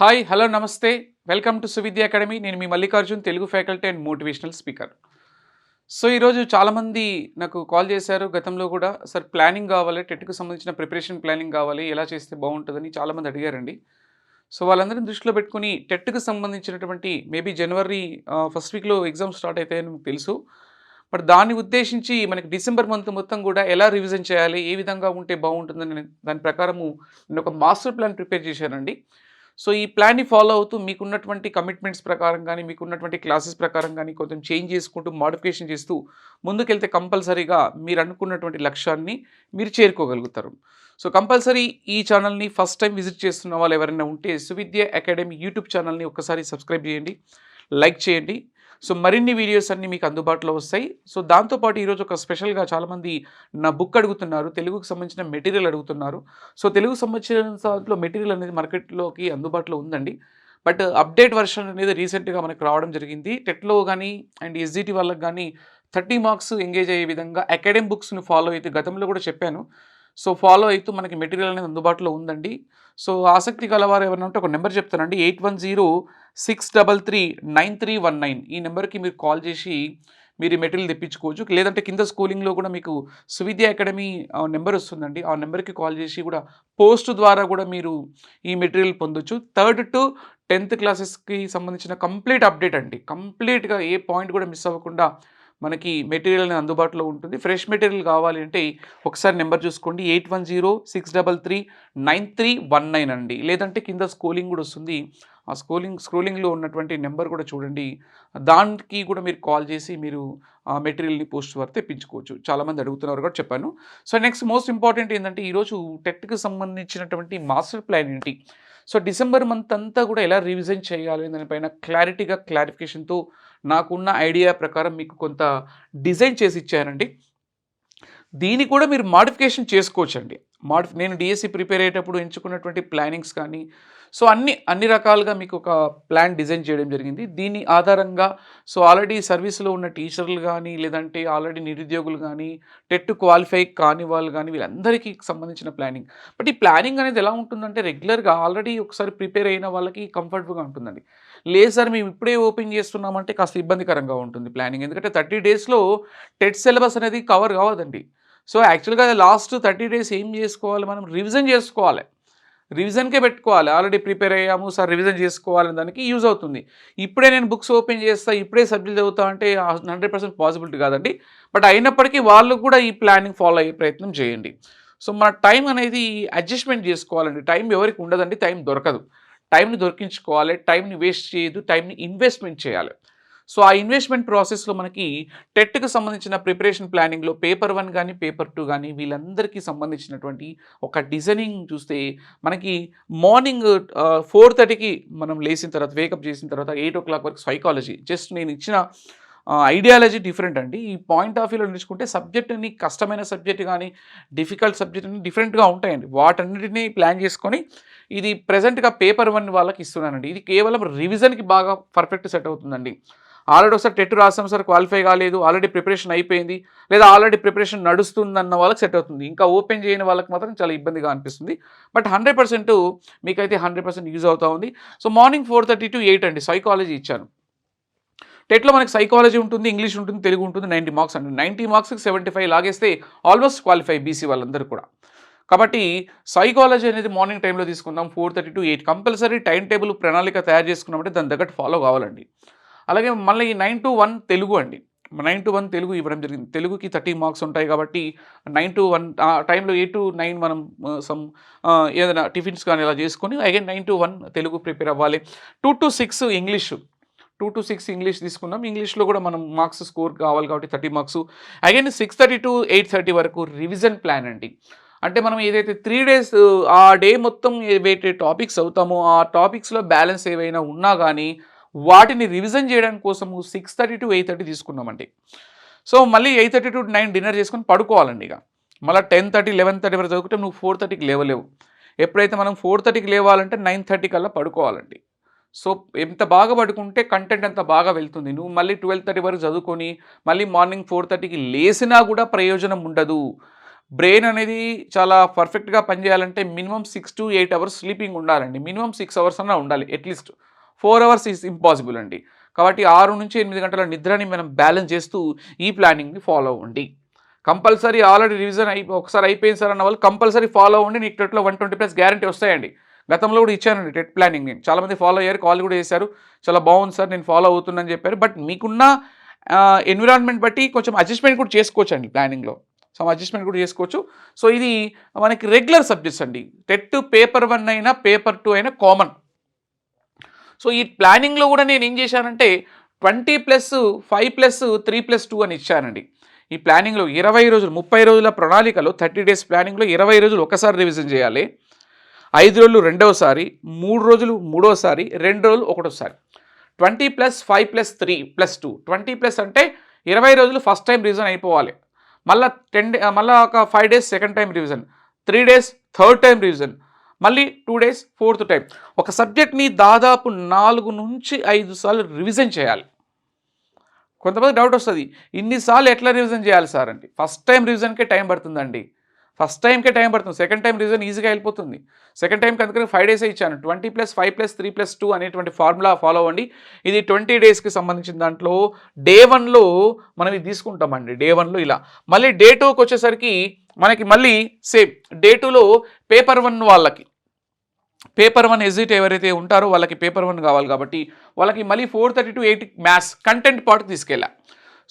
Hi hello namaste. Welcome to Suvidya academy నేను మీ Mallikarjun Telugu faculty and motivational speaker so ఈరోజు చాలామంది నాకు call చేశారు. గతంలో కూడా సార్ ప్లానింగ్ కావాలి టెట్కు సంబంధించిన ప్రిపరేషన్ ప్లానింగ్ కావాలి ఎలా చేస్తే బాగుంటుందని చాలామంది అడిగారండి. సో వాళ్ళందరిని దృష్టిలో పెట్టుకుని టెట్కు సంబంధించినటువంటి మేబీ జనవరి ఫస్ట్ వీక్లో ఎగ్జామ్ స్టార్ట్ అవుతాయని మీకు తెలుసు. బట్ దాన్ని ఉద్దేశించి మనకి డిసెంబర్ మంత్ మొత్తం కూడా ఎలా రివిజన్ చేయాలి ఏ విధంగా ఉంటే బాగుంటుందని దాని ప్రకారము నేను ఒక మాస్టర్ ప్లాన్ ప్రిపేర్ చేశానండి. సో ఈ ప్లాన్ని ఫాలో అవుతూ మీకున్నటువంటి కమిట్మెంట్స్ ప్రకారం కానీ మీకున్నటువంటి క్లాసెస్ ప్రకారం కానీ కొంచెం చేంజ్ చేసుకుంటూ మాడిఫికేషన్ చేస్తూ ముందుకెళ్తే కంపల్సరీగా మీరు అనుకున్నటువంటి లక్ష్యాన్ని మీరు చేరుకోగలుగుతారు. సో కంపల్సరీ ఈ ఛానల్ని ఫస్ట్ టైం విజిట్ చేస్తున్న వాళ్ళు ఎవరైనా ఉంటే సువిద్య అకాడమీ యూట్యూబ్ ఛానల్ని ఒక్కసారి సబ్స్క్రైబ్ చేయండి. లైక్ చేయండి. సో మరిన్ని వీడియోస్ అన్నీ మీకు అందుబాటులో వస్తాయి. సో దాంతోపాటు ఈరోజు ఒక స్పెషల్గా చాలామంది నా బుక్ అడుగుతున్నారు. తెలుగుకు సంబంధించిన మెటీరియల్ అడుగుతున్నారు. సో తెలుగు సంబంధించిన దాంట్లో మెటీరియల్ అనేది మార్కెట్లోకి అందుబాటులో ఉందండి. బట్ అప్డేట్ వర్షన్ అనేది రీసెంట్గా మనకు రావడం జరిగింది. టెట్లో కానీ అండ్ ఎస్జిటి వాళ్ళకి కానీ థర్టీ మార్క్స్ ఎంగేజ్ అయ్యే విధంగా అకాడమిక్ బుక్స్ను ఫాలో అయితే గతంలో కూడా చెప్పాను. సో ఫాలో అవుతూ మనకి మెటీరియల్ అనేది అందుబాటులో ఉందండి. సో ఆసక్తి గలవారు ఎవరైనా ఉంటే ఒక నెంబర్ చెప్తానండి. Eight one zero six double three nine three one nine. ఈ నెంబర్కి మీరు కాల్ చేసి మీరు ఈ మెటీరియల్ తెప్పించుకోవచ్చు. లేదంటే కింద స్కూలింగ్లో కూడా మీకు సువిద్య అకాడమీ నెంబర్ వస్తుందండి. ఆ నెంబర్కి కాల్ చేసి కూడా పోస్ట్ ద్వారా కూడా మీరు ఈ మెటీరియల్ పొందొచ్చు. థర్డ్ టు టెన్త్ క్లాసెస్కి సంబంధించిన కంప్లీట్ అప్డేట్ అండి. కంప్లీట్గా ఏ పాయింట్ కూడా మిస్ అవ్వకుండా మనకి మెటీరియల్ అనేది అందుబాటులో ఉంటుంది. ఫ్రెష్ మెటీరియల్ కావాలి అంటే ఒకసారి నెంబర్ చూసుకోండి. Eight one zero six double three nine three one nine అండి. లేదంటే కింద స్కోలింగ్ కూడా వస్తుంది. ఆ స్క్రోలింగ్ స్క్రోలింగ్లో ఉన్నటువంటి నెంబర్ కూడా చూడండి. దానికి కూడా మీరు కాల్ చేసి మీరు ఆ మెటీరియల్ని పోస్ట్ వరకు తెప్పించుకోవచ్చు. చాలామంది అడుగుతున్నారు కూడా చెప్పాను. సో నెక్స్ట్ మోస్ట్ ఇంపార్టెంట్ ఏంటంటే ఈరోజు టెట్కి సంబంధించినటువంటి మాస్టర్ ప్లాన్ ఏంటి? సో డిసెంబర్ మంత్ అంతా కూడా ఎలా రివిజన్ చేయాలి దానిపైన క్లారిటీగా క్లారిఫికేషన్తో నాకున్న ఐడియా ప్రకారం మీకు కొంత డిజైన్ చేసి ఇచ్చానండి. దీన్ని కూడా మీరు మాడిఫికేషన్ చేసుకోవచ్చండి. మాడిఫి నేను డిఎస్సి ప్రిపేర్ అయ్యేటప్పుడు ఎంచుకున్నటువంటి ప్లానింగ్స్ కానీ సో అన్ని అన్ని రకాలుగా మీకు ఒక ప్లాన్ డిజైన్ చేయడం జరిగింది. దీని ఆధారంగా సో ఆల్రెడీ సర్వీస్లో ఉన్న టీచర్లు కానీ లేదంటే ఆల్రెడీ నిరుద్యోగులు కానీ టెట్ క్వాలిఫై కాని వాళ్ళు కానీ వీళ్ళందరికీ సంబంధించిన ప్లానింగ్. బట్ ఈ ప్లానింగ్ అనేది ఎలా ఉంటుందంటే రెగ్యులర్గా ఆల్రెడీ ఒకసారి ప్రిపేర్ అయిన వాళ్ళకి కంఫర్టబుల్గా ఉంటుందండి. లేదు సార్ మేము ఇప్పుడే ఓపెన్ చేస్తున్నామంటే కాస్త ఇబ్బందికరంగా ఉంటుంది ప్లానింగ్. ఎందుకంటే థర్టీ డేస్లో టెట్ సిలబస్ అనేది కవర్ కావదండి సో యాక్చువల్గా లాస్ట్ థర్టీ డేస్ ఏం చేసుకోవాలి? మనం రివిజన్ చేసుకోవాలి. రివిజన్కే పెట్టుకోవాలి. ఆల్రెడీ ప్రిపేర్ అయ్యాము సార్ రివిజన్ చేసుకోవాలని దానికి యూజ్ అవుతుంది. ఇప్పుడే నేను బుక్స్ ఓపెన్ చేస్తా ఇప్పుడే సబ్జెక్ట్ చదువుతా అంటే హండ్రెడ్ పర్సెంట్ పాసిబిలిటీ కాదండి. బట్ అయినప్పటికీ వాళ్ళు కూడా ఈ ప్లానింగ్ ఫాలో అయ్యే ప్రయత్నం చేయండి. సో మన టైం అనేది అడ్జస్ట్మెంట్ చేసుకోవాలండి. టైం ఎవరికి ఉండదండి టైం దొరకదు. టైంని దొరికించుకోవాలి టైంని వేస్ట్ చేయదు టైంని ఇన్వెస్ట్మెంట్ చేయాలి. సో ఆ ఇన్వెస్ట్మెంట్ ప్రాసెస్లో మనకి టెట్కి సంబంధించిన ప్రిపరేషన్ ప్లానింగ్లో పేపర్ వన్ కానీ పేపర్ టూ కానీ వీళ్ళందరికీ సంబంధించినటువంటి ఒక డిజైనింగ్ చూస్తే మనకి మార్నింగ్ ఫోర్ థర్టీకి మనం లేచిన తర్వాత వేకప్ చేసిన తర్వాత ఎయిట్ ఓ క్లాక్ వరకు సైకాలజీ జస్ట్ నేను ఇచ్చిన ఐడియాలజీ డిఫరెంట్ అండి. ఈ పాయింట్ ఆఫ్ వ్యూలో నేర్చుకుంటే సబ్జెక్ట్ని కష్టమైన సబ్జెక్ట్ కానీ డిఫికల్ట్ సబ్జెక్ట్ అని డిఫరెంట్గా ఉంటాయండి. వాటన్నిటిని ప్లాన్ చేసుకొని ఇది ప్రజెంట్గా పేపర్ వన్ వాళ్ళకి ఇస్తున్నానండి. ఇది కేవలం రివిజన్కి బాగా పర్ఫెక్ట్ సెట్ అవుతుందండి. ఆల్రెడీ ఒకసారి టెట్ రాసాం సార్ క్వాలిఫై కాలేదు. ఆల్రెడీ ప్రిపరేషన్ అయిపోయింది. లేదా ఆల్రెడీ ప్రిపరేషన్ నడుస్తుందన్న వాళ్ళకి సెట్ అవుతుంది. ఇంకా ఓపెన్ చేయని వాళ్ళకి మాత్రం చాలా ఇబ్బందిగా అనిపిస్తుంది. బట్ హండ్రెడ్ పర్సెంట్ మీకైతే హండ్రెడ్ పర్సెంట్ యూజ్ అవుతూ ఉంది. So morning four thirty to eight అండి. సైకాలజీ ఇచ్చాను. టెట్లో మనకి సైకాలజీ ఉంటుంది ఇంగ్లీష్ ఉంటుంది తెలుగు ఉంటుంది నైంటీ మార్క్స్ అండి. నైంటీ మార్క్స్కి సెవెంటీ ఫైవ్ లాగేస్తే ఆల్మోస్ట్ క్వాలిఫై బీసీ వాళ్ళందరూ కూడా. కాబట్టి సైకాలజీ అనేది మార్నింగ్ టైంలో తీసుకుందాం. Four thirty to eight compulsory time table ప్రణాళిక తయారు చేసుకున్నామంటే దాని తగ్గట్టు ఫాలో కావాలండి. అలాగే మళ్ళీ నైన్ టు వన్ తెలుగు అండి. నైన్ టు వన్ తెలుగు ఇవ్వడం జరిగింది. తెలుగుకి థర్టీ మార్క్స్ ఉంటాయి కాబట్టి నైన్ టు వన్ ఆ టైంలో ఎయిట్ టు నైన్ మనం సమ్ ఏదైనా టిఫిన్స్ కానీ ఇలా చేసుకొని again nine to one Telugu prepare అవ్వాలి. Two to six English two to six English తీసుకున్నాం. ఇంగ్లీష్లో కూడా మనం మార్క్స్ స్కోర్ కావాలి కాబట్టి thirty marks. Again six thirty to eight thirty వరకు రివిజన్ ప్లాన్ అండి. అంటే మనం ఏదైతే త్రీ డేస్ ఆ డే మొత్తం ఏవైతే టాపిక్స్ అవుతామో ఆ టాపిక్స్లో బ్యాలెన్స్ ఏవైనా ఉన్నా కానీ వాటిని రివిజన్ చేయడానికి కోసము six thirty to eight thirty తీసుకున్నామండి. సో మళ్ళీ eight thirty to nine dinner చేసుకొని పడుకోవాలండి ఇక. మళ్ళీ టెన్ థర్టీ లెవెన్ థర్టీ వరకు చదువుకుంటే నువ్వు ఫోర్ థర్టీకి లేవలేవు. ఎప్పుడైతే మనం ఫోర్ థర్టీకి లేవాలంటే నైన్ థర్టీ కల్లా పడుకోవాలండి. సో ఎంత బాగా పడుకుంటే కంటెంట్ అంత బాగా వెళ్తుంది. నువ్వు మళ్ళీ ట్వెల్వ్ థర్టీ వరకు చదువుకొని మళ్ళీ మార్నింగ్ ఫోర్ థర్టీకి లేసినా కూడా ప్రయోజనం ఉండదు. బ్రెయిన్ అనేది చాలా పర్ఫెక్ట్గా పనిచేయాలంటే minimum six to eight hours sleeping ఉండాలండి. మినిమం సిక్స్ అవర్స్ అన్నా ఉండాలి at least four hours is impossible అండి. కాబట్టి ఆరు నుంచి ఎనిమిది గంటల నిద్రని మనం బ్యాలెన్స్ చేస్తూ ఈ ప్లానింగ్ని ఫాలో అవ్వండి. కంపల్సరీ ఆల్రెడీ రివిజన్ అయిపో ఒకసారి అయిపోయింది సార్ అన్న వాళ్ళు కంపల్సరీ ఫాలో అవ్వండి. నీకు టెట్లో వన్ ట్వంటీ ప్లస్ గ్యారంటీ వస్తాయండి. గతంలో కూడా ఇచ్చానండి టెట్ ప్లానింగ్ నేను. చాలామంది ఫాలో అయ్యారు కాల్ కూడా చేశారు. చాలా బాగుంది సార్ నేను ఫాలో అవుతుందని చెప్పారు. బట్ మీకున్న ఎన్విరాన్మెంట్ బట్టి కొంచెం అడ్జస్ట్మెంట్ కూడా చేసుకోవచ్చు అండి ప్లానింగ్లో. సమ్ అడ్జస్ట్మెంట్ కూడా చేసుకోవచ్చు. సో ఇది మనకి రెగ్యులర్ సబ్జెక్ట్స్ అండి. టెట్ పేపర్ వన్ అయినా పేపర్ టూ అయినా కామన్. సో ఈ ప్లానింగ్లో కూడా నేను ఏం చేశానంటే twenty plus five plus three plus two అని ఇచ్చానండి. ఈ ప్లానింగ్లో ఇరవై రోజులు ముప్పై రోజుల ప్రణాళికలో థర్టీ డేస్ ప్లానింగ్లో ఇరవై రోజులు ఒకసారి రివిజన్ చేయాలి. ఐదు రోజులు రెండవసారి మూడు రోజులు మూడోసారి రెండు రోజులు ఒకటోసారి. Twenty plus five plus three plus two. Twenty plus అంటే ఇరవై రోజులు ఫస్ట్ టైం రివిజన్ అయిపోవాలి. మళ్ళీ టెన్ డే మళ్ళీ ఒక five days second time revision. Three days third time revision. మళ్ళీ టూ డేస్ ఫోర్త్ టైం. ఒక సబ్జెక్ట్ని దాదాపు నాలుగు నుంచి ఐదు సార్లు రివిజన్ చేయాలి. కొంతమంది డౌట్ వస్తుంది ఇన్నిసార్లు ఎట్లా రివిజన్ చేయాలి సార్ అంటే ఫస్ట్ టైం రివిజన్కే టైం పడుతుందండి. ఫస్ట్ టైంకే టైం పడుతుంది. సెకండ్ టైం రీజన్ ఈజీగా వెళ్ళిపోతుంది. సెకండ్ టైంకి అందుకని ఫైవ్ డేస్ ఇచ్చాను. Twenty plus five plus three plus two అనేటువంటి ఫార్ములా ఫాలో అవ్వండి. ఇది ట్వంటీ డేస్కి సంబంధించిన దాంట్లో డే వన్లో మనం ఇది తీసుకుంటామండి. డే వన్లో ఇలా. మళ్ళీ డే టూకి వచ్చేసరికి మనకి మళ్ళీ సేమ్. డే టూలో పేపర్ వన్ వాళ్ళకి. పేపర్ వన్ ఎజిట్ ఎవరైతే ఉంటారో వాళ్ళకి పేపర్ వన్ కావాలి కాబట్టి వాళ్ళకి మళ్ళీ four thirty to eight maths content part తీసుకెళ్ళా.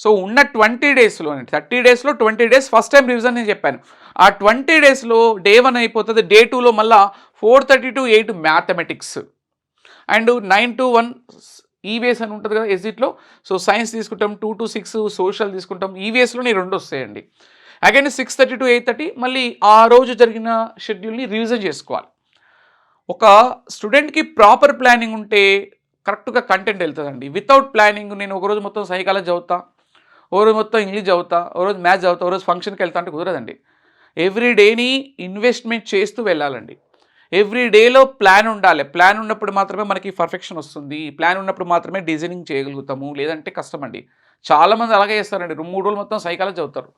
So ఉన్న ట్వంటీ డేస్లో థర్టీ డేస్లో twenty days first time revision నేను చెప్పాను. ఆ ట్వంటీ డేస్లో డే వన్ అయిపోతుంది డే టూలో మళ్ళీ four thirty to eight mathematics. And nine to one EVS అని ఉంటుంది కదా ఎస్జిట్లో సో సైన్స్ తీసుకుంటాం టూ టు సిక్స్ సోషల్ తీసుకుంటాం ఈవేస్లో రెండు వస్తాయండి. Again six thirty to eight thirty మళ్ళీ ఆ రోజు జరిగిన షెడ్యూల్ని రివిజన్ చేసుకోవాలి. ఒక స్టూడెంట్కి ప్రాపర్ ప్లానింగ్ ఉంటే కరెక్ట్గా కంటెంట్ వెళ్తుందండి. వితౌట్ ప్లానింగ్ నేను ఒకరోజు మొత్తం సైకాలజీ చదువుతా ఓ రోజు మొత్తం ఇంగ్లీష్ చదువుతా ఓ రోజు మ్యాథ్స్ చదువుతా ఓ రోజు ఫంక్షన్కి వెళ్తా అంటే కుదరదండి. ఎవ్రీ డేని ఇన్వెస్ట్మెంట్ చేస్తూ వెళ్ళాలండి. ఎవ్రీ డేలో ప్లాన్ ఉండాలి. ప్లాన్ ఉన్నప్పుడు మాత్రమే మనకి పర్ఫెక్షన్ వస్తుంది. ప్లాన్ ఉన్నప్పుడు మాత్రమే డిజైనింగ్ చేయగలుగుతాము లేదంటే కష్టం అండి చాలామంది అలాగే చేస్తారండి. మూడు రోజులు మొత్తం సైకాలజీ చదువుతారు.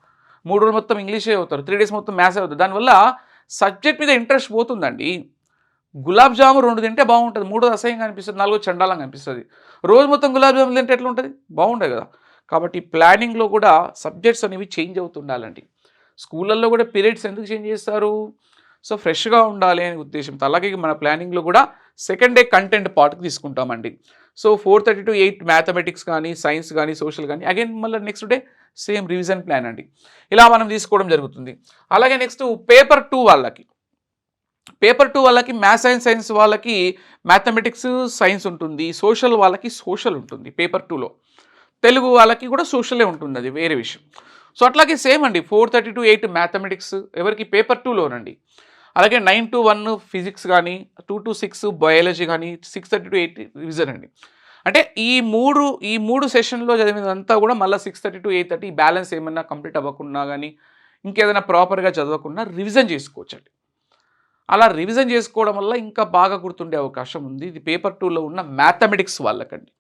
మూడు రోజులు మొత్తం ఇంగ్లీషే చదువుతారు. త్రీ డేస్ మొత్తం మ్యాథ్స్ చదువుతారు. దానివల్ల సబ్జెక్ట్ మీద ఇంట్రెస్ట్ పోతుందండి. గులాబ్ జాము రెండు తింటే బాగుంటుంది. మూడోది అసహ్యంగా అనిపిస్తుంది. నాలుగో చండాలంగా అనిపిస్తుంది. రోజు మొత్తం గులాబ్ జాములు తింటే ఎట్లా ఉంటుంది బాగుంటుంది కదా. కాబట్టి ప్లానింగ్లో కూడా సబ్జెక్ట్స్ అనేవి చేంజ్ అవుతుండాలండి. స్కూళ్ళల్లో కూడా పీరియడ్స్ ఎందుకు చేంజ్ చేస్తారు? సో ఫ్రెష్గా ఉండాలి అనే ఉద్దేశంతో. అలాగే మన ప్లానింగ్లో కూడా సెకండ్ డే కంటెంట్ పార్ట్కి తీసుకుంటామండి. So four thirty to eight mathematics కానీ సైన్స్ కానీ సోషల్ కానీ అగైన్ మళ్ళీ next day same revision plan అండి. ఇలా మనం తీసుకోవడం జరుగుతుంది. అలాగే నెక్స్ట్ పేపర్ టూ వాళ్ళకి. పేపర్ టూ వాళ్ళకి మ్యాథ్స్ అండ్ సైన్స్ వాళ్ళకి మ్యాథమెటిక్స్ సైన్స్ ఉంటుంది. సోషల్ వాళ్ళకి సోషల్ ఉంటుంది పేపర్ టూలో. తెలుగు వాళ్ళకి కూడా సోషలే ఉంటుంది అది వేరే విషయం. సో అట్లాగే సేమ్ అండి four thirty to eight mathematics ఎవరికి పేపర్ టూలోనండి అలాగే నైన్ టు వన్ ఫిజిక్స్ కానీ టూ టు సిక్స్ బయాలజీ కానీ six thirty to eight revision అండి. అంటే ఈ మూడు ఈ మూడు సెషన్లో చదివినంతా కూడా మళ్ళీ six thirty to eight thirty balance ఏమన్నా కంప్లీట్ అవ్వకుండా కానీ ఇంకేదైనా ప్రాపర్గా చదవకుండా రివిజన్ చేసుకోవచ్చండి. అలా రివిజన్ చేసుకోవడం వల్ల ఇంకా బాగా గుర్తుండే అవకాశం ఉంది. ఇది పేపర్ టూలో ఉన్న మ్యాథమెటిక్స్ వాళ్ళకండి.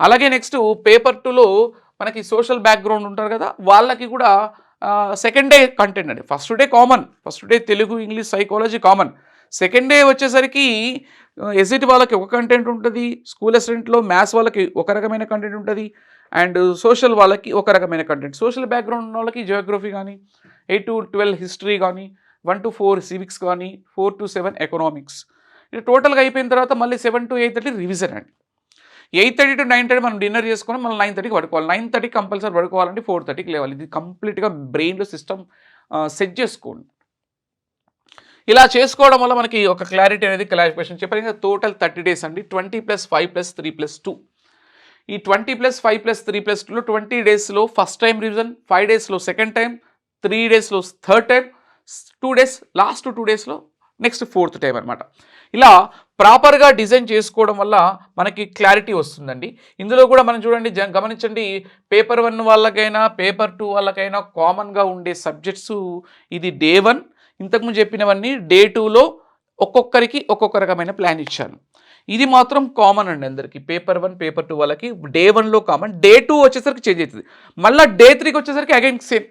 అలాగే నెక్స్ట్ పేపర్ టూలో మనకి సోషల్ బ్యాక్గ్రౌండ్ ఉంటారు కదా వాళ్ళకి కూడా సెకండ్ డే కంటెంట్ అండి. First day common first day Telugu English psychology common second day వచ్చేసరికి ఎస్జిటి వాళ్ళకి ఒక కంటెంట్ ఉంటుంది స్కూల్ అసిస్టెంట్లో మ్యాథ్స్ వాళ్ళకి ఒక రకమైన కంటెంట్ ఉంటుంది అండ్ సోషల్ వాళ్ళకి ఒక రకమైన కంటెంట్ సోషల్ బ్యాక్గ్రౌండ్ ఉన్న వాళ్ళకి జియోగ్రఫీ కానీ ఎయిట్ టు ట్వెల్వ్ హిస్టరీ కానీ వన్ టు ఫోర్ సివిక్స్ కానీ ఫోర్ టు సెవెన్ ఎకనామిక్స్ ఇది టోటల్గా అయిపోయిన తర్వాత మళ్ళీ seven to eight thirty revision అండి. Eight thirty to nine thirty మనం డిన్నర్ చేసుకొని మనం నైన్ థర్టీకి పడుకోవాలి. నైన్ థర్టీ కంపల్సరీ పడుకోవాలంటే ఫోర్ థర్టీకి లేవాలి. ఇది కంప్లీట్గా బ్రెయిన్లో సిస్టమ్ సెట్ చేసుకోండి. ఇలా చేసుకోవడం వల్ల మనకి ఒక క్లారిటీ అనేది క్లారిఫికేషన్ చెప్పాను టోటల్ థర్టీ డేస్ అండి. Twenty plus five plus three plus two. ఈ twenty plus five plus three plus టూలో ట్వంటీ డేస్లో ఫస్ట్ టైం రివిజన్ ఫైవ్ డేస్లో సెకండ్ టైం త్రీ డేస్లో third time two days last two డేస్లో next fourth time అనమాట ఇలా ప్రాపర్గా డిజైన్ చేసుకోవడం వల్ల మనకి క్లారిటీ వస్తుందండి. ఇందులో కూడా మనం చూడండి జ- గమనించండి పేపర్ వన్ వాళ్ళకైనా పేపర్ టూ వాళ్ళకైనా కామన్గా ఉండే సబ్జెక్ట్స్ ఇది డే వన్. ఇంతకుముందు చెప్పినవన్నీ డే టూలో ఒక్కొక్కరికి ఒక్కొక్క రకమైన ప్లాన్ ఇచ్చాను. ఇది మాత్రం కామన్ అండి అందరికీ. పేపర్ వన్ పేపర్ టూ వాళ్ళకి డే వన్లో కామన్ డే టూ వచ్చేసరికి చేంజ్ అవుతుంది. మళ్ళీ డే త్రీకి వచ్చేసరికి again same.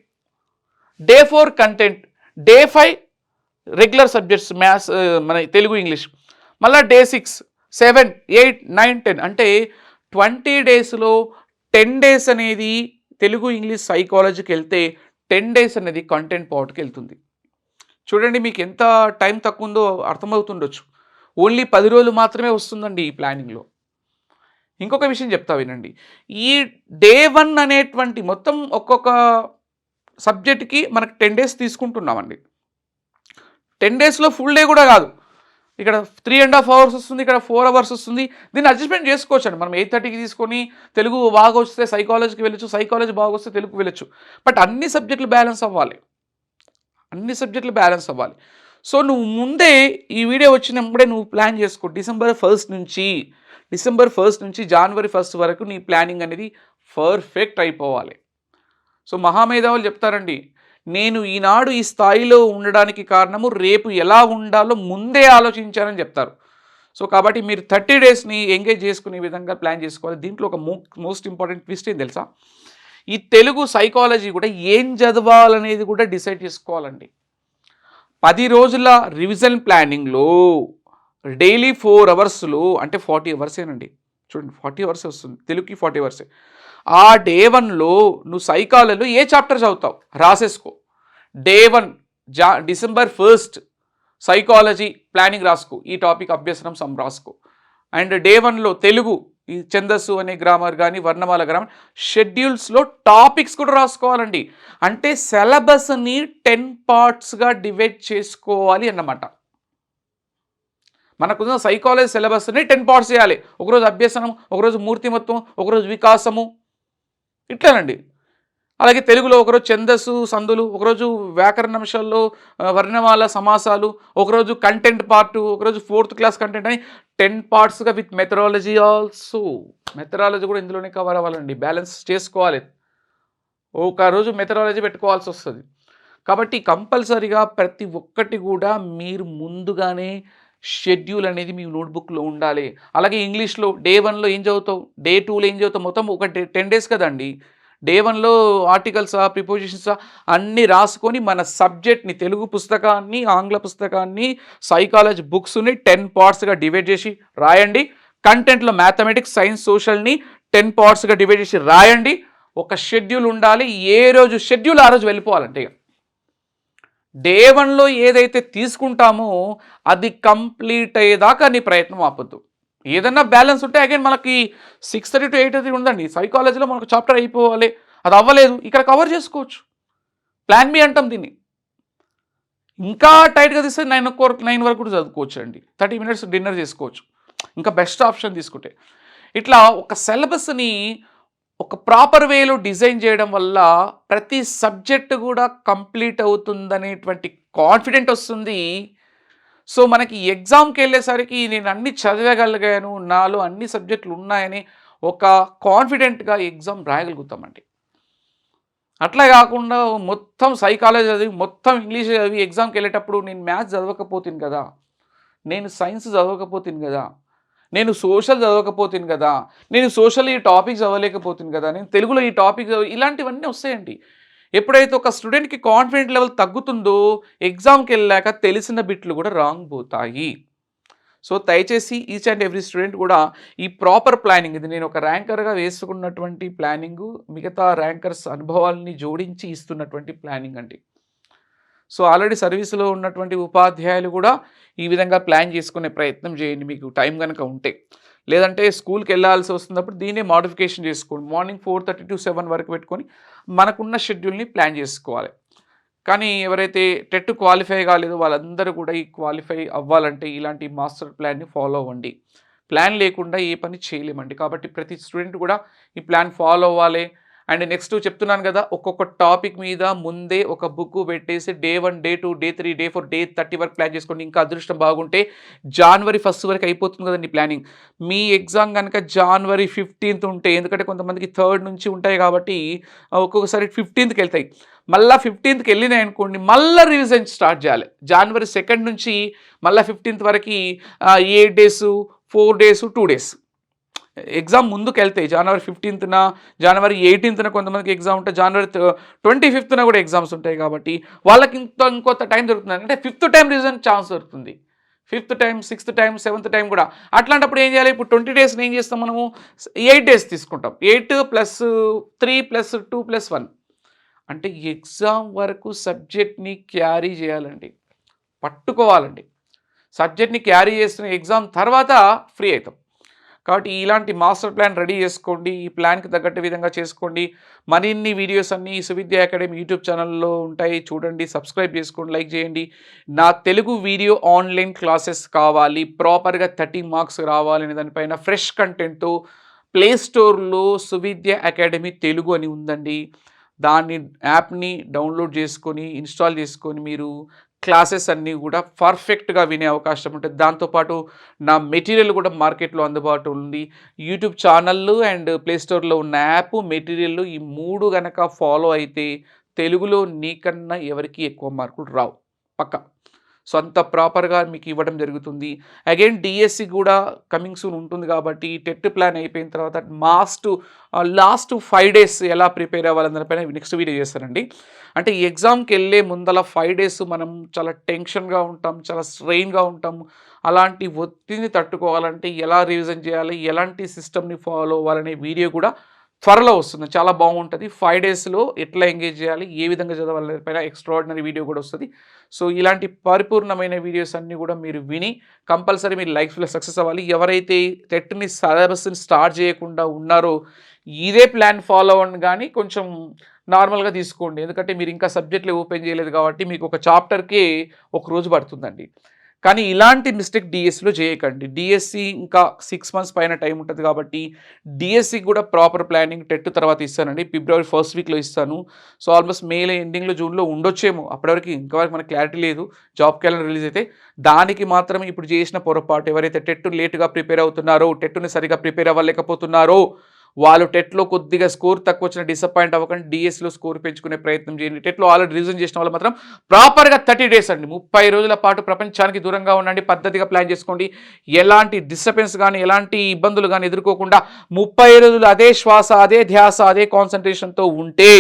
Day four content day five regular subjects maths మన తెలుగు ఇంగ్లీష్ మళ్ళీ day six seven eight nine ten అంటే ట్వంటీ డేస్లో టెన్ డేస్ అనేది తెలుగు ఇంగ్లీష్ సైకాలజీకి వెళ్తే టెన్ డేస్ అనేది కంటెంట్ పార్ట్కి వెళ్తుంది. చూడండి మీకు ఎంత టైం తక్కువ ఉందో అర్థమవుతుండొచ్చు. ఓన్లీ పది రోజులు మాత్రమే వస్తుందండి ఈ ప్లానింగ్లో ఇంకొక విషయం చెప్తా వినండి. ఈ డే వన్ అనేటువంటి మొత్తం ఒక్కొక్క సబ్జెక్ట్కి మనకు టెన్ డేస్ తీసుకుంటున్నామండి. టెన్ డేస్లో ఫుల్ డే కూడా కాదు. ఇక్కడ త్రీ అండ్ హాఫ్ అవర్స్ వస్తుంది ఇక్కడ ఫోర్ అవర్స్ వస్తుంది. దీన్ని అడ్జస్ట్మెంట్ చేసుకోవచ్చు అండి. మనం ఎయిట్ థర్టీకి తీసుకొని తెలుగు బాగా వస్తే సైకాలజీకి వెళ్ళొచ్చు సైకాలజీ బాగా వస్తే తెలుగు వెళ్ళచ్చు. బట్ అన్ని సబ్జెక్టులు బ్యాలెన్స్ అవ్వాలి. అన్ని సబ్జెక్టులు బ్యాలెన్స్ అవ్వాలి. సో నువ్వు ముందే ఈ వీడియో వచ్చినప్పుడే నువ్వు ప్లాన్ చేసుకో. డిసెంబర్ ఫస్ట్ నుంచి డిసెంబర్ ఫస్ట్ నుంచి జనవరి ఫస్ట్ వరకు నీ ప్లానింగ్ అనేది పర్ఫెక్ట్ అయిపోవాలి. సో మహామేధావులు చెప్తారండి. నేను ఈనాడు ఈ స్థాయిలో ఉండడానికి కారణము రేపు ఎలా ఉండాలో ముందే ఆలోచించానని చెప్తారు. సో కాబట్టి మీరు థర్టీ డేస్ని ఎంగేజ్ చేసుకునే విధంగా ప్లాన్ చేసుకోవాలి. దీంట్లో ఒక మోస్ట్ ఇంపార్టెంట్ ట్విస్ట్ ఏం తెలుసా? ఈ తెలుగు సైకాలజీ కూడా ఏం చదవాలనేది కూడా డిసైడ్ చేసుకోవాలండి. పది రోజుల రివిజన్ ప్లానింగ్లో డైలీ ఫోర్ అవర్స్లో అంటే ఫార్టీ అవర్సేనండి. చూడండి ఫార్టీ అవర్స్ వస్తుంది. తెలుగుకి ఫార్టీ అవర్సే. ఆ డే వన్లో నువ్వు సైకాలజీలో ఏ చాప్టర్ చదువుతావు? రాసేసుకో. డే వన్ జా డిసెంబర్ ఫస్ట్ సైకాలజీ ప్లానింగ్ రాసుకో. ఈ టాపిక్ అభ్యసనం సమ్ రాసుకో. అండ్ డే వన్లో తెలుగు ఈ ఛందస్సు అనే గ్రామర్ కానీ వర్ణమాల గ్రామర్ షెడ్యూల్స్లో టాపిక్స్ కూడా రాసుకోవాలండి. అంటే సిలబస్ని టెన్ పార్ట్స్గా డివైడ్ చేసుకోవాలి అన్నమాట. మనకున్న సైకాలజీ సిలబస్ని టెన్ పార్ట్స్ చేయాలి. ఒకరోజు అభ్యసనం ఒకరోజు మూర్తిమత్వం ఒకరోజు వికాసము ఇట్లానండి. అలాగే తెలుగులో ఒకరోజు ఛందస్సు సందులు ఒకరోజు వ్యాకరణ అంశాల్లో వర్ణమాల సమాసాలు ఒకరోజు కంటెంట్ పార్ట్ ఒకరోజు ఫోర్త్ క్లాస్ కంటెంట్ అని టెన్ పార్ట్స్గా విత్ మెథడాలజీ ఆల్సో. మెథడాలజీ కూడా ఇందులోనే కవర్ అవ్వాలండి. బ్యాలెన్స్ చేసుకోవాలి. ఒక రోజు మెథడాలజీ పెట్టుకోవాల్సి వస్తుంది. కాబట్టి కంపల్సరీగా ప్రతి ఒక్కటి కూడా మీరు ముందుగానే షెడ్యూల్ అనేది మీ నోట్బుక్లో ఉండాలి. అలాగే ఇంగ్లీష్లో డే వన్లో ఏం చదువుతావు? డే టూలో ఏం చదువుతావు? మొత్తం ఒక టెన్ డేస్ కదండి. డే వన్లో ఆర్టికల్సా ప్రిపోజిషన్సా అన్నీ రాసుకొని మన సబ్జెక్ట్ని తెలుగు పుస్తకాన్ని ఆంగ్ల పుస్తకాన్ని సైకాలజీ బుక్స్ని టెన్ పార్ట్స్గా డివైడ్ చేసి రాయండి. కంటెంట్లో మ్యాథమెటిక్స్ సైన్స్ సోషల్ని టెన్ పార్ట్స్గా డివైడ్ చేసి రాయండి. ఒక షెడ్యూల్ ఉండాలి. ఏ రోజు షెడ్యూల్ ఆ రోజు వెళ్ళిపోవాలంటే ఇక డే వన్లో ఏదైతే తీసుకుంటామో అది కంప్లీట్ అయ్యేదాకా నీ ప్రయత్నం ఆపొద్దు. ఏదన్నా బ్యాలెన్స్ ఉంటే అగైన్ మనకి six thirty to eight thirty ఉందండి. సైకాలజీలో మనకు చాప్టర్ అయిపోవాలి. అది అవ్వలేదు. ఇక్కడ కవర్ చేసుకోవచ్చు. ప్లాన్ బి అంటాం దీన్ని. ఇంకా టైట్గా తీస్తే నైన్ వరకు నైన్ వరకు కూడా చదువుకోవచ్చు అండి. థర్టీ మినిట్స్ డిన్నర్ చేసుకోవచ్చు. ఇంకా బెస్ట్ ఆప్షన్ తీసుకుంటే. ఇట్లా ఒక సిలబస్ని ఒక ప్రాపర్ వేలో డిజైన్ చేయడం వల్ల ప్రతి సబ్జెక్ట్ కూడా కంప్లీట్ అవుతుందనేటువంటి కాన్ఫిడెంట్ వస్తుంది. సో మనకి ఎగ్జామ్కి వెళ్ళేసరికి నేను అన్ని చదవగలిగాను నాలో అన్ని సబ్జెక్టులు ఉన్నాయని ఒక కాన్ఫిడెంట్గా ఎగ్జామ్ రాయగలుగుతామండి. అట్లా కాకుండా మొత్తం సైకాలజీ చదివి మొత్తం ఇంగ్లీష్ చదివి ఎగ్జామ్కి వెళ్ళేటప్పుడు నేను మ్యాథ్స్ చదవకపోతుంది కదా. నేను సైన్స్ చదవకపోతుంది కదా. నేను సోషల్ చదవకపోతుంది కదా నేను సోషల్ ఈ టాపిక్ చదవలేకపోతుంది కదా నేను తెలుగులో ఈ టాపిక్ ఇలాంటివన్నీ వస్తాయండి. ఎప్పుడైతే ఒక స్టూడెంట్కి కాన్ఫిడెంట్ లెవెల్ తగ్గుతుందో ఎగ్జామ్కి వెళ్ళాక తెలిసిన బిట్లు కూడా రాంగ్ పోతాయి. సో దయచేసి ఈచ్ అండ్ ఎవ్రీ స్టూడెంట్ కూడా ఈ ప్రాపర్ ప్లానింగ్ ఇది నేను ఒక ర్యాంకర్గా వేసుకున్నటువంటి ప్లానింగ్ మిగతా ర్యాంకర్స్ అనుభవాల్ని జోడించి ఇస్తున్నటువంటి ప్లానింగ్ అండి. సో ఆల్రెడీ సర్వీసులో ఉన్నటువంటి ఉపాధ్యాయులు కూడా ఈ విధంగా ప్లాన్ చేసుకునే ప్రయత్నం చేయండి. మీకు టైం కనుక ఉంటే. లేదంటే స్కూల్కి వెళ్ళాల్సి వస్తున్నప్పుడు దీన్నే మాడిఫికేషన్ చేసుకోండి. Morning four thirty to seven వరకు పెట్టుకొని మనకున్న షెడ్యూల్ని ప్లాన్ చేసుకోవాలి. కానీ ఎవరైతే టెట్ క్వాలిఫై కాలేదో వాళ్ళందరూ కూడా ఈ క్వాలిఫై అవ్వాలంటే ఇలాంటి మాస్టర్ ప్లాన్ని ఫాలో అవ్వండి. ప్లాన్ లేకుండా ఏ పని చేయలేమండి. కాబట్టి ప్రతి స్టూడెంట్ కూడా ఈ ప్లాన్ ఫాలో అవ్వాలి. అండ్ నెక్స్ట్ చెప్తున్నాను కదా ఒక్కొక్క టాపిక్ మీద ముందే ఒక బుక్ పెట్టేసి day one day two day three day four day thirty వరకు ప్లాన్ చేసుకోండి. ఇంకా అదృష్టం బాగుంటే జనవరి ఫస్ట్ వరకు అయిపోతుంది కదండి ప్లానింగ్ మీ ఎగ్జామ్ కనుక జనవరి ఫిఫ్టీన్త్ ఉంటే ఎందుకంటే కొంతమందికి థర్డ్ నుంచి ఉంటాయి కాబట్టి ఒక్కొక్కసారి ఫిఫ్టీన్త్కి వెళ్తాయి. మళ్ళీ ఫిఫ్టీన్త్కి వెళ్ళినాయి అనుకోండి మళ్ళీ రివిజన్ స్టార్ట్ చేయాలి. జనవరి సెకండ్ నుంచి మళ్ళీ ఫిఫ్టీన్త్ వరకు eight days four days two days exam ముందుకు వెళ్తాయి జనవరి ఫిఫ్టీన్త్న జనవరి ఎయిటీన్త్న కొంతమందికి ఎగ్జామ్ ఉంటే జనవరి ట్వంటీ ఫిఫ్త్న కూడా ఎగ్జామ్స్ ఉంటాయి కాబట్టి వాళ్ళకి ఇంత ఇంకొంత టైం దొరుకుతుంది. అంటే ఫిఫ్త్ టైం రీజన్ ఛాన్స్ దొరుకుతుంది. Fifth time sixth time seventh time కూడా. అట్లాంటప్పుడు ఏం చేయాలి? ఇప్పుడు ట్వంటీ డేస్ని ఏం చేస్తాం మనము? ఎయిట్ డేస్ తీసుకుంటాం. Eight plus three plus two plus one అంటే ఎగ్జామ్ వరకు సబ్జెక్ట్ని క్యారీ చేయాలండి. పట్టుకోవాలండి. సబ్జెక్ట్ని క్యారీ చేస్తున్న ఎగ్జామ్ తర్వాత ఫ్రీ అవుతాం. కాబట్టి ఇలాంటి మాస్టర్ ప్లాన్ రెడీ చేసుకోండి ఈ ప్లాన్కి తగ్గట్టు విధంగా చేసుకోండి. మరిన్ని వీడియోస్ అన్నీ సువిద్య అకాడమీ యూట్యూబ్ ఛానల్లో ఉంటాయి. చూడండి సబ్స్క్రైబ్ చేసుకోండి లైక్ చేయండి. నా తెలుగు వీడియో ఆన్లైన్ క్లాసెస్ కావాలి. ప్రాపర్గా థర్టీ మార్క్స్ రావాలనే దానిపైన ఫ్రెష్ కంటెంట్తో ప్లే స్టోర్లో సువిద్య అకాడమీ తెలుగు అని ఉందండి. దాన్ని యాప్ని డౌన్లోడ్ చేసుకొని ఇన్స్టాల్ చేసుకొని మీరు క్లాసెస్ అన్నీ కూడా పర్ఫెక్ట్గా వినే అవకాశం ఉంటుంది. దాంతోపాటు నా మెటీరియల్ కూడా మార్కెట్లో అందుబాటులో ఉంది. యూట్యూబ్ ఛానళ్ళు అండ్ ప్లే స్టోర్లో ఉన్న యాప్ మెటీరియల్ ఈ మూడు గనక ఫాలో అయితే తెలుగులో నీకన్నా ఎవరికి ఎక్కువ మార్కులు రావు. పక్క. సో అంత ప్రాపర్గా మీకు ఇవ్వడం జరుగుతుంది. అగైన్ డిఎస్సి కూడా కమింగ్ సూన్ ఉంటుంది కాబట్టి టెట్ ప్లాన్ అయిపోయిన తర్వాత మాస్ట్ లాస్ట్ ఫైవ్ డేస్ ఎలా ప్రిపేర్ అవ్వాలన్నపైన నెక్స్ట్ వీడియో చేస్తానండి. అంటే ఎగ్జామ్కి వెళ్ళే ముందల ఫైవ్ డేస్ మనం చాలా టెన్షన్గా ఉంటాం చాలా స్ట్రెయిన్గా ఉంటాం. అలాంటి ఒత్తిడిని తట్టుకోవాలంటే ఎలా రివిజన్ చేయాలి ఎలాంటి సిస్టమ్ని ఫాలో అవ్వాలనే వీడియో కూడా త్వరలో వస్తుంది. చాలా బాగుంటుంది. ఫైవ్ డేస్లో ఎట్లా ఎంగేజ్ చేయాలి? ఏ విధంగా చదవాలి? పైన ఎక్స్ట్రాడినరీ వీడియో కూడా వస్తుంది. సో ఇలాంటి పరిపూర్ణమైన వీడియోస్ అన్నీ కూడా మీరు విని కంపల్సరీ మీరు లైఫ్లో సక్సెస్ అవ్వాలి. ఎవరైతే టెట్ని సిలబస్ని స్టార్ట్ చేయకుండా ఉన్నారో ఇదే ప్లాన్ ఫాలో అవ్వండి. కానీ కొంచెం నార్మల్గా తీసుకోండి. ఎందుకంటే మీరు ఇంకా సబ్జెక్టులు ఓపెన్ చేయలేదు కాబట్టి మీకు ఒక చాప్టర్కి ఒక రోజు పడుతుందండి. కానీ ఇలాంటి మిస్టేక్ డిఎస్సిలో చేయకండి. డిఎస్సి ఇంకా సిక్స్ మంత్స్ పైన టైం ఉంటుంది కాబట్టి డిఎస్సి కూడా ప్రాపర్ ప్లానింగ్ టెట్ తర్వాత ఇస్తానండి. ఫిబ్రవరి ఫస్ట్ వీక్లో ఇస్తాను. సో ఆల్మోస్ట్ మేలో ఎండింగ్లో జూన్లో ఉండొచ్చేమో. అప్పటివరకు ఇంకవరకు మనకు క్లారిటీ లేదు. జాబ్ క్యాలెండర్ రిలీజ్ అయితే దానికి మాత్రం ఇప్పుడు చేసిన పొరపాటు ఎవరైతే టెట్ లేటుగా ప్రిపేర్ అవుతున్నారో టెట్టుని సరిగా ప్రిపేర్ అవ్వలేకపోతున్నారో వాళ్ళు టెట్లో కొద్దిగా స్కోర్ తక్కువ వచ్చిన డిసప్పాయింట్ అవ్వకండి డిఎస్లో స్కోర్ పెంచుకునే ప్రయత్నం చేయండి. టెట్లో ఆల్రెడీ రిజన్ చేసిన వాళ్ళు మాత్రం ప్రాపర్గా థర్టీ డేస్ అండి. ముప్పై రోజుల పాటు ప్రపంచానికి దూరంగా ఉండండి పద్ధతిగా ప్లాన్ చేసుకోండి. ఎలాంటి డిస్టర్బెన్స్ కానీ ఎలాంటి ఇబ్బందులు కానీ ఎదుర్కోకుండా ముప్పై రోజులు అదే శ్వాస అదే ధ్యాస అదే కాన్సన్ట్రేషన్తో ఉంటే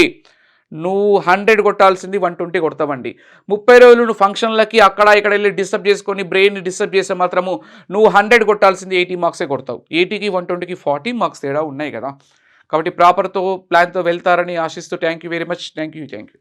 నువ్వు హండ్రెడ్ కొట్టాల్సింది వన్ ట్వంటీ కొడతావండి. ముప్పై రోజులు నువ్వు ఫంక్షన్లకి అక్కడ ఇక్కడ వెళ్ళి డిస్టర్బ్ చేసుకొని బ్రెయిన్ డిస్టర్బ్ చేస్తే మాత్రము నువ్వు హండ్రెడ్ కొట్టాల్సింది ఎయిటీ మార్క్సే కొడతావు. ఎయిటీకి వన్ ట్వంటీకి ఫార్టీ మార్క్స్ తేడా ఉన్నాయి కదా. కాబట్టి ప్రాపర్తో ప్లాన్తో వెళ్తారని ఆశిస్తూ thank you very much. Thank you thank you.